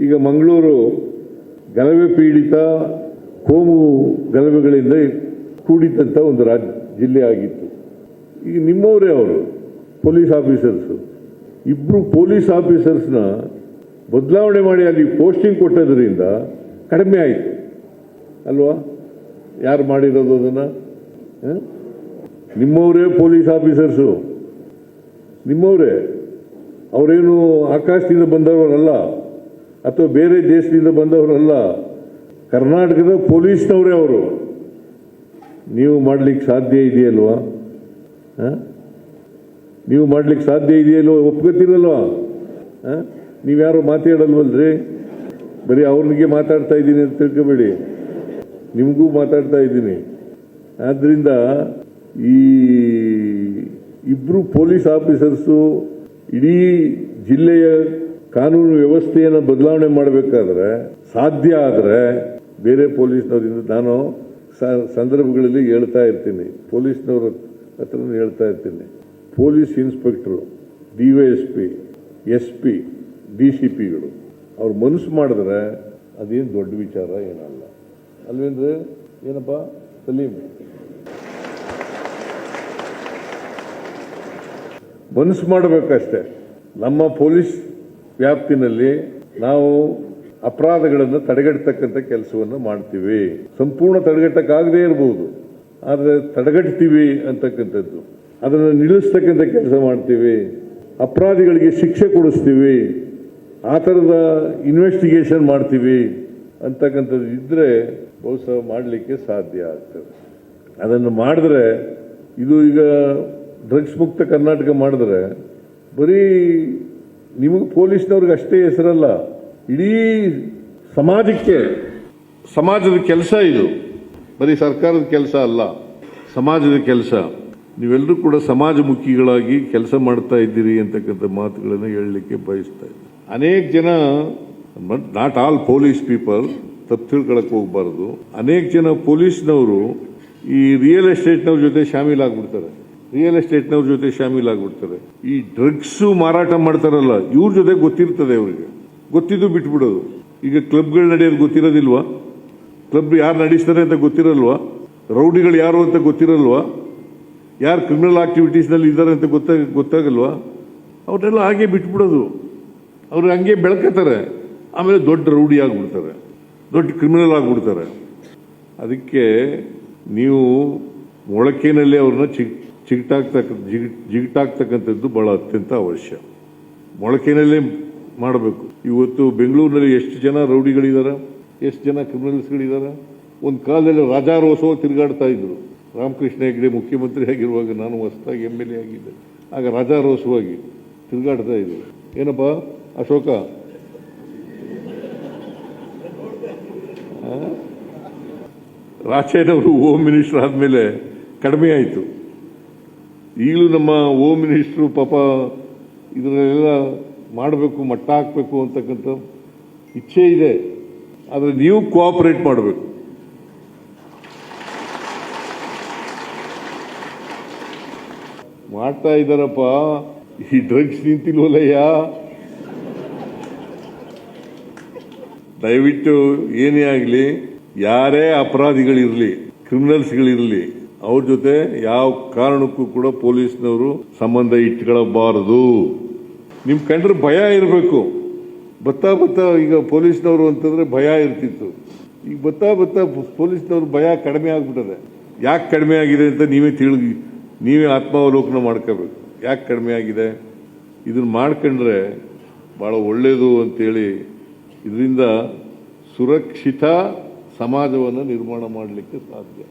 ಈಗ ಮಂಗಳೂರು ಗಲಭೆ ಪೀಡಿತ ಕೋಮು ಗಲಭೆಗಳಿಂದ ಕೂಡಿದ್ದಂಥ ಒಂದು ರಾಜ್ಯ, ಜಿಲ್ಲೆ ಆಗಿತ್ತು. ಈಗ ನಿಮ್ಮವರೇ ಅವರು, ಪೊಲೀಸ್ ಆಫೀಸರ್ಸು. ಇಬ್ಬರು ಪೊಲೀಸ್ ಆಫೀಸರ್ಸ್ನ ಬದಲಾವಣೆ ಮಾಡಿ ಅಲ್ಲಿ ಪೋಸ್ಟಿಂಗ್ ಕೊಟ್ಟದ್ರಿಂದ ಕಡಿಮೆ ಆಯಿತು. ಅಲ್ವಾ? ಯಾರು ಮಾಡಿರೋದು ಅದನ್ನು? ನಿಮ್ಮವರೇ ಪೊಲೀಸ್ ಆಫೀಸರ್ಸು. ನಿಮ್ಮವರೇ. ಅವರೇನು ಆಕಾಶದಿಂದ ಬಂದವರಲ್ಲ. ಅಥವಾ ಬೇರೆ ದೇಶದಿಂದ ಬಂದವರಲ್ಲ, ಕರ್ನಾಟಕದ ಪೊಲೀಸ್ನವರೇ ಅವರು. ನೀವು ಮಾಡಲಿಕ್ಕೆ ಸಾಧ್ಯ ಇದೆಯಲ್ವಾ? ನೀವು ಮಾಡಲಿಕ್ಕೆ ಸಾಧ್ಯ ಇದೆಯಲ್ವ ಒಪ್ಕೋತೀರಲ್ವಾ? ಹಾಂ? ನೀವ್ಯಾರು ಮಾತಾಡಲ್ವಲ್ರಿ? ಬರೀ ಅವ್ರಿಗೆ ಮಾತಾಡ್ತಾ ಇದ್ದೀನಿ ಅಂತ ತಿಳ್ಕೊಬೇಡಿ. ನಿಮಗೂ ಮಾತಾಡ್ತಾ ಇದ್ದೀನಿ. ಆದ್ದರಿಂದ ಈ ಇಬ್ಬರು ಪೊಲೀಸ್ ಆಫೀಸರ್ಸು ಇಡೀ ಜಿಲ್ಲೆಯ ಕಾನೂನು ವ್ಯವಸ್ಥೆಯನ್ನು ಬದಲಾವಣೆ ಮಾಡಬೇಕಾದ್ರೆ ಸಾಧ್ಯ ಆದರೆ ಬೇರೆ ಪೊಲೀಸ್ನವರಿಂದ ನಾನು ಸಂದರ್ಭಗಳಲ್ಲಿ ಹೇಳ್ತಾ ಇರ್ತೀನಿ. ಪೊಲೀಸ್ನವ್ರ ಹತ್ರ ಹೇಳ್ತಾ ಇರ್ತೀನಿ. Police inspector, D Y S P S P, D C ಪಿಗಳು, ಅವ್ರು ಮನಸ್ಸು ಮಾಡಿದ್ರೆ ಅದೇನು ದೊಡ್ಡ ವಿಚಾರ ಏನಲ್ಲ. ಅಲ್ವೇಂದ್ರೆ ಏನಪ್ಪ? ಸಲೀಮ್ ಮನಸ್ಸು ಮಾಡಬೇಕಷ್ಟೆ. ನಮ್ಮ ಪೊಲೀಸ್ ವ್ಯಾಪ್ತಿನಲ್ಲಿ ನಾವು ಅಪರಾಧಗಳನ್ನು ತಡೆಗಟ್ಟತಕ್ಕಂಥ ಕೆಲಸವನ್ನು ಮಾಡ್ತೀವಿ. ಸಂಪೂರ್ಣ ತಡೆಗಟ್ಟಕ್ಕಾಗದೇ ಇರಬಹುದು ಆದರೆ ತಡೆಗಟ್ತೀವಿ ಅಂತಕ್ಕಂಥದ್ದು. ಅದನ್ನು ನಿಲ್ಲಿಸ್ತಕ್ಕಂಥ ಕೆಲಸ ಮಾಡ್ತೀವಿ. ಅಪರಾಧಿಗಳಿಗೆ ಶಿಕ್ಷೆ ಕೊಡಿಸ್ತೀವಿ. ಆ ಥರದ ಇನ್ವೆಸ್ಟಿಗೇಷನ್ ಮಾಡ್ತೀವಿ ಅಂತಕ್ಕಂಥದ್ದು ಇದ್ದರೆ ಬಹುಶಃ ಮಾಡಲಿಕ್ಕೆ ಸಾಧ್ಯ ಆಗ್ತದೆ. ಅದನ್ನು ಮಾಡಿದ್ರೆ, ಇದು ಈಗ ಡ್ರಗ್ಸ್ ಮುಕ್ತ ಕರ್ನಾಟಕ ಮಾಡಿದ್ರೆ ಬರೀ ನಿಮಗೆ ಪೊಲೀಸ್ನವ್ರಿಗೆ ಅಷ್ಟೇ ಹೆಸರಲ್ಲ, ಇಡೀ ಸಮಾಜಕ್ಕೆ, ಸಮಾಜದ ಕೆಲಸ ಇದು. ಬರೀ ಸರ್ಕಾರದ ಕೆಲಸ ಅಲ್ಲ, ಸಮಾಜದ ಕೆಲಸ. ನೀವೆಲ್ಲರೂ ಕೂಡ ಸಮಾಜಮುಖಿಗಳಾಗಿ ಕೆಲಸ ಮಾಡ್ತಾ ಇದ್ದೀರಿ ಅಂತಕ್ಕಂಥ ಮಾತುಗಳನ್ನು ಹೇಳಲಿಕ್ಕೆ ಬಯಸ್ತಾ ಇದ್ದೀನಿ ಅನೇಕ ಜನ ನಾಟ್ ಆಲ್ ಪೊಲೀಸ್ ಪೀಪಲ್ ತಪ್ಪು ತಿಳ್ಕೊಳಕ್ ಹೋಗ್ಬಾರ್ದು. ಅನೇಕ ಜನ ಪೊಲೀಸ್ನವರು ಈ ರಿಯಲ್ ಎಸ್ಟೇಟ್ನವ್ರ ಜೊತೆ ಶಾಮೀಲಾಗ್ಬಿಡ್ತಾರೆ ರಿಯಲ್ ಎಸ್ಟೇಟ್ನವ್ರ ಜೊತೆ ಶಾಮೀಲಾಗ್ಬಿಡ್ತಾರೆ ಈ ಡ್ರಗ್ಸ್ ಮಾರಾಟ ಮಾಡ್ತಾರಲ್ಲ, ಇವ್ರ ಜೊತೆ ಗೊತ್ತಿರ್ತದೆ ಅವರಿಗೆ. ಗೊತ್ತಿದ್ದು ಬಿಟ್ಬಿಡೋದು. ಈಗ ಕ್ಲಬ್ಗಳು ನಡೆಯೋದು ಗೊತ್ತಿರೋದಿಲ್ವಾ? ಕ್ಲಬ್ ಯಾರು ನಡೆಸ್ತಾರೆ ಅಂತ ಗೊತ್ತಿರಲ್ವಾ? ರೌಡಿಗಳು ಯಾರು ಅಂತ ಗೊತ್ತಿರಲ್ವಾ? ಯಾರು ಕ್ರಿಮಿನಲ್ ಆಕ್ಟಿವಿಟೀಸ್ನಲ್ಲಿ ಇದ್ದಾರೆ ಅಂತ ಗೊತ್ತಾಗ ಗೊತ್ತಾಗಲ್ವಾ? ಅವರೆಲ್ಲ ಹಾಗೆ ಬಿಟ್ಬಿಡೋದು. ಅವ್ರು ಹಂಗೆ ಬೆಳ್ಕತಾರೆ. ಆಮೇಲೆ ದೊಡ್ಡ ರೌಡಿ ಆಗಿಬಿಡ್ತಾರೆ. ದೊಡ್ಡ ಕ್ರಿಮಿನಲ್ ಆಗಿಬಿಡ್ತಾರೆ. ಅದಕ್ಕೆ ನೀವು ಮೊಳಕೆನಲ್ಲಿ ಅವ್ರನ್ನ ಚಿಗ್ ಚಿಗಟಾಕ್ತಕ್ಕ ಜಿಗಿ, ಜಿಗಟಾಗ್ತಕ್ಕಂಥದ್ದು ಬಹಳ ಅತ್ಯಂತ ಅವಶ್ಯ. ಮೊಳಕೆನಲ್ಲೇ ಮಾಡಬೇಕು. ಇವತ್ತು ಬೆಂಗಳೂರಿನಲ್ಲಿ ಎಷ್ಟು ಜನ ರೌಡಿಗಳಿದ್ದಾರೆ ಎಷ್ಟು ಜನ ಕ್ರಿಮಿನಲ್ಸ್ಗಳಿದ್ದಾರೆ ಒಂದು ಕಾಲದಲ್ಲಿ ರಾಜಾರೋತ್ಸವ ತಿರುಗಾಡ್ತಾ ಇದ್ರು. ರಾಮಕೃಷ್ಣ ಹೆಗ್ಡೆ ಮುಖ್ಯಮಂತ್ರಿ ಆಗಿರುವಾಗ ನಾನು ಹೊಸದಾಗಿ ಎಂ ಎಲ್ ಎ ಆಗಿದ್ದೆ. ಆಗ ರಾಜಾರೋಸವಾಗಿ ತಿರುಗಾಡ್ತಾ ಇದ್ರು. ಏನಪ್ಪ, ಅಶೋಕ? ರಾಜೇನವರು ಹೋಮ್ ಮಿನಿಸ್ಟರ್ ಆದಮೇಲೆ ಕಡಿಮೆ ಆಯಿತು. ಈಗಲೂ ನಮ್ಮ ಹೋಮ್ ಮಿನಿಸ್ಟ್ರು ಪಾಪ ಇದರಲ್ಲೆಲ್ಲ ಮಾಡಬೇಕು, ಮಟ್ಟ ಹಾಕಬೇಕು ಅಂತಕ್ಕಂಥ ಇಚ್ಛೆ ಇದೆ. ಆದರೆ ನೀವು ಕೋಆಪರೇಟ್ ಮಾಡಬೇಕು. ಮಾಡ್ತಾ ಇದ್ದಾರಪ್ಪ. ಈ ಡ್ರಗ್ಸ್ ನಿಂತಿಲ್ವಲ್ಲಯ್ಯ? ದಯವಿಟ್ಟು ಏನೇ ಆಗಲಿ, ಯಾರೇ ಅಪರಾಧಿಗಳಿರಲಿ ಕ್ರಿಮಿನಲ್ಸ್ಗಳಿರಲಿ ಅವ್ರ ಜೊತೆ ಯಾವ ಕಾರಣಕ್ಕೂ ಕೂಡ ಪೊಲೀಸ್ನವರು ಸಂಬಂಧ ಇಟ್ಕೊಳ್ಳಬಾರದು ನಿಮ್ ಕಂಡ್ರೆ ಭಯ ಇರಬೇಕು. ಬತ್ತಾ ಬತ್ತಾ ಈಗ ಪೊಲೀಸ್ನವರು ಅಂತಂದ್ರೆ ಭಯ ಇರ್ತಿತ್ತು. ಈಗ ಬತ್ತಾ ಬತ್ತಾ ಪೊಲೀಸ್ನವ್ರು ಭಯ ಕಡಿಮೆ ಆಗ್ಬಿಟ್ಟದೆ ಯಾಕೆ ಕಡಿಮೆ ಆಗಿದೆ ಅಂತ ನೀವೇ ತಿಳಿ ನೀವೇ ಆತ್ಮಾವಲೋಕನ ಮಾಡ್ಕೋಬೇಕು. ಯಾಕೆ ಕಡಿಮೆ ಆಗಿದೆ? ಇದನ್ನ ಮಾಡ್ಕೊಂಡ್ರೆ ಭಾಳ ಒಳ್ಳೆಯದು ಅಂತೇಳಿ ಇದರಿಂದ ಸುರಕ್ಷಿತ ಸಮಾಜವನ್ನು ನಿರ್ಮಾಣ ಮಾಡಲಿಕ್ಕೆ ಸಾಧ್ಯ.